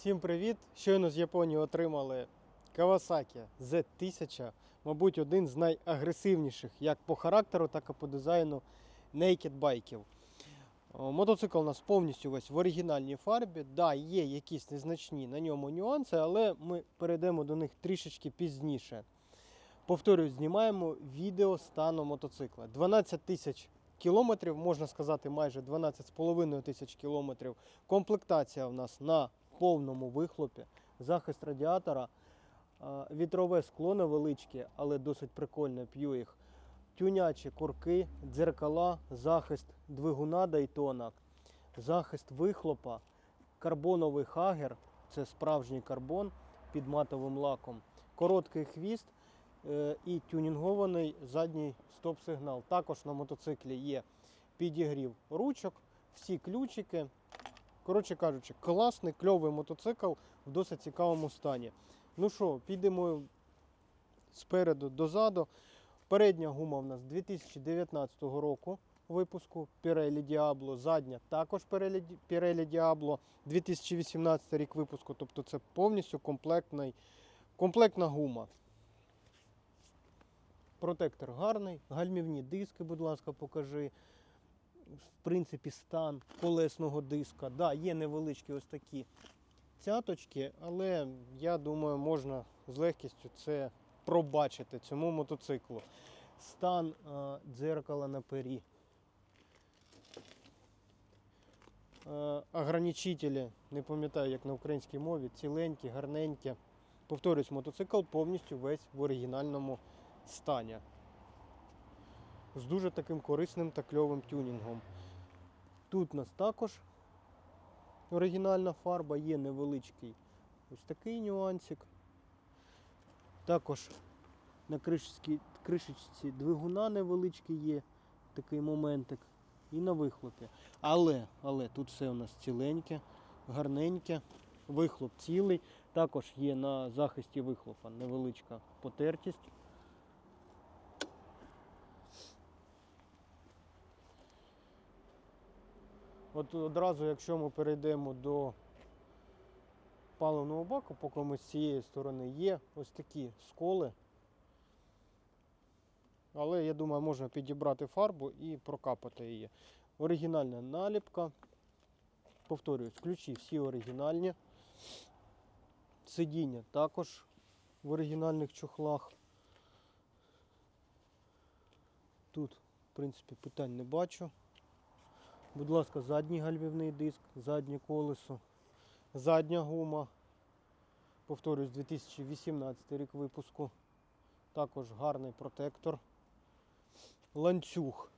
Всім привіт! Щойно з Японії отримали Kawasaki Z1000, мабуть, один з найагресивніших як по характеру, так і по дизайну naked байків. Мотоцикл у нас повністю весь в оригінальній фарбі. Да, є якісь незначні на ньому нюанси, але ми перейдемо до них трішечки пізніше. Повторюю, знімаємо відео стану мотоцикла. 12 тисяч кілометрів, можна сказати, майже 12,5 тисяч кілометрів. Комплектація в нас на повному вихлопі, захист радіатора, вітрове скло невеличке, але досить прикольне, п'ю їх. Тюнячі курки, дзеркала, захист двигуна Дайтона, захист вихлопа, карбоновий хагер, це справжній карбон під матовим лаком, короткий хвіст е, і тюнінгований задній стоп-сигнал. Також на мотоциклі є підігрів ручок, всі ключики. Коротше кажучи, класний, кльовий мотоцикл в досить цікавому стані. Ну що, підемо спереду дозаду. Передня гума в нас 2019 року випуску Pirelli Diablo. Задня також Pirelli Pirelli Diablo 2018 рік випуску. Тобто це повністю комплектний, комплектна гума. Протектор гарний, гальмівні диски, будь ласка, покажи. В принципі, стан колесного диска. Да, є невеличкі ось такі цяточки, але я думаю, можна з легкістю це пробачити цьому мотоциклу. Стан е, дзеркала на пері. Е, ограничителі, не пам'ятаю, як на українській мові, ціленькі, гарненькі. Повторюсь, мотоцикл повністю весь в оригінальному стані. З дуже таким корисним та кльовим тюнінгом. Тут у нас також оригінальна фарба, є невеличкий ось такий нюансик. Також на кришечці, кришечці двигуна невеличкий є такий моментик. І на вихлопі. Але, але тут все у нас ціленьке, гарненьке, вихлоп цілий. Також є на захисті вихлопа невеличка потертість. От одразу, якщо ми перейдемо до паливного баку, поки ми з цієї сторони є ось такі сколи. Але я думаю, можна підібрати фарбу і прокапати її. Оригінальна наліпка. Повторюсь, ключі всі оригінальні. Сидіння також в оригінальних чохлах. Тут, в принципі, питань не бачу. Будь ласка, задній гальмівний диск, заднє колесо, задня гума. Повторюсь, 2018 рік випуску. Також гарний протектор. Ланцюг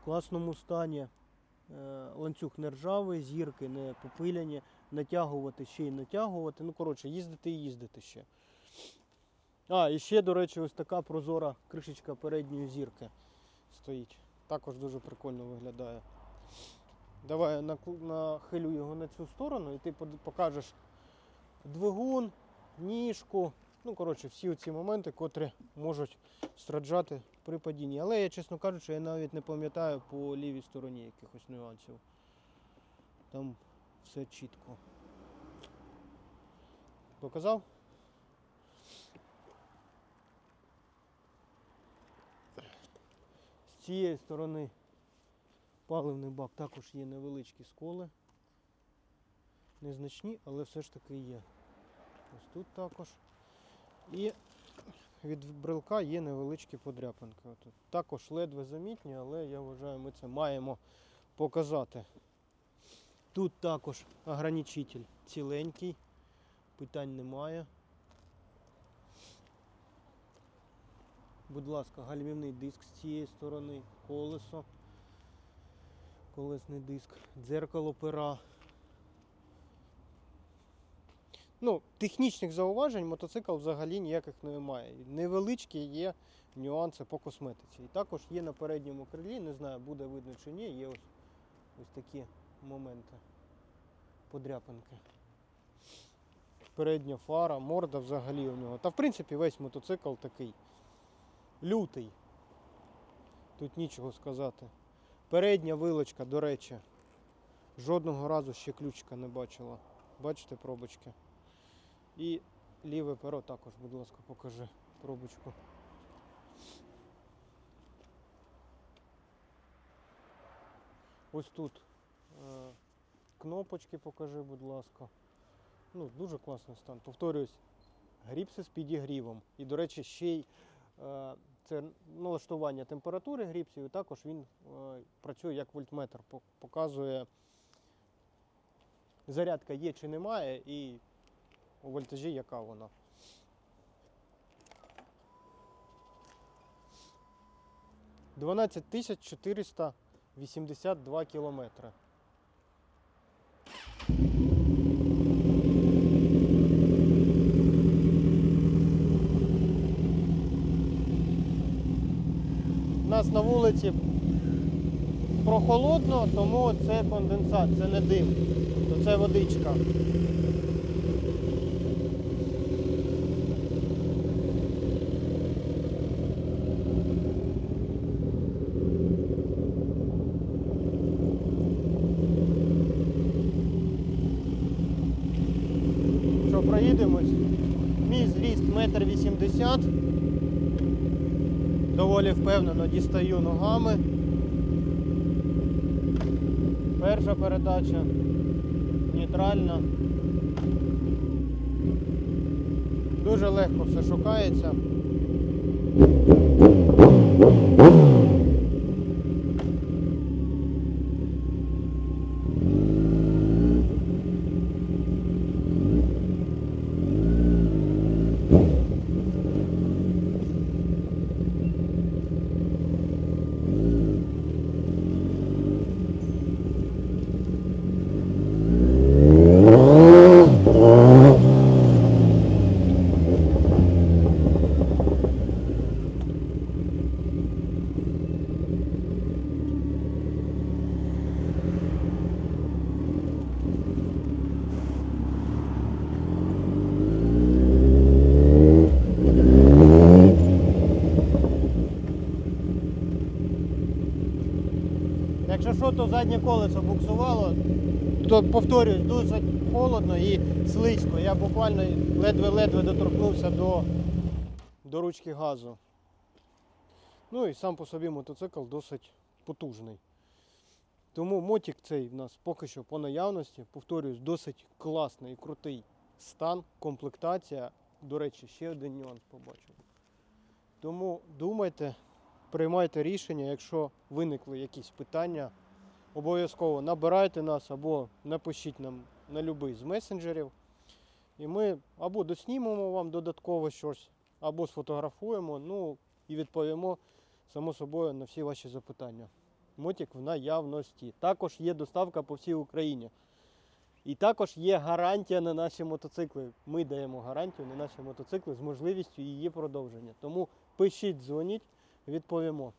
в класному стані. Е, Ланцюг не ржавий, зірки не попиляні, натягувати ще й натягувати. Ну, коротше, їздити і їздити ще. А, і ще, до речі, ось така прозора кришечка передньої зірки стоїть. Також дуже прикольно виглядає. Давай я нахилю його на цю сторону і ти покажеш двигун, ніжку. Ну, коротше, всі ці моменти, котрі можуть страждати при падінні. Але я, чесно кажучи, я навіть не пам'ятаю по лівій стороні якихось нюансів. Там все чітко. Показав? Цієї сторони паливний бак також є невеличкі сколи. Незначні, але все ж таки є. Ось тут також. І від брелка є невеличкі подряпинки. Отут. Також ледве замітні, але я вважаю, ми це маємо показати. Тут також ограничитель ціленький, питань немає. Будь ласка, гальмівний диск з цієї сторони, колесо, колесний диск, дзеркало пера. Ну, технічних зауважень мотоцикл взагалі ніяких немає. Невеличкі є нюанси по косметиці. І також є на передньому крилі, не знаю, буде видно чи ні, є ось, ось такі моменти. Подряпинки. Передня фара, морда взагалі у нього. Та в принципі весь мотоцикл такий лютий. Тут нічого сказати. Передня вилочка, до речі, жодного разу ще ключика не бачила. бачите, пробочки. І ліве перо також, будь ласка, покажи пробочку. Ось тут е, кнопочки покажи, будь ласка. Ну, дуже класний стан. Повторюсь, гріпси з підігрівом. І, до речі, ще й е, це налаштування температури гріпсів, і також він е, працює як вольтметр, показує зарядка є чи немає, і у вольтажі яка вона. Дванадцять тисяч 482 кілометри. Нас на вулиці прохолодно, тому це конденсат, це не дим, то це водичка. Що, проїдемось? Мій зріст метр вісімдесят. Доволі впевнено дістаю ногами. Перша передача. Нейтральна. Дуже легко все шукається. Якщо що, то заднє колесо буксувало, то повторюсь, дуже холодно і слизько. Я буквально ледве-ледве доторкнувся до, до ручки газу. Ну і сам по собі мотоцикл досить потужний. Тому мотик цей в нас поки що по наявності, повторюсь, досить класний і крутий стан, комплектація. До речі, ще один нюанс побачив. Тому думайте, приймайте рішення, якщо виникли якісь питання, обов'язково набирайте нас або напишіть нам на будь-який з месенджерів. І ми або доснімемо вам додатково щось, або сфотографуємо, ну і відповімо, само собою, на всі ваші запитання. Мотик в наявності. Також є доставка по всій Україні. І також є гарантія на наші мотоцикли. Ми даємо гарантію на наші мотоцикли з можливістю її продовження. Тому пишіть, дзвоніть, відповімо.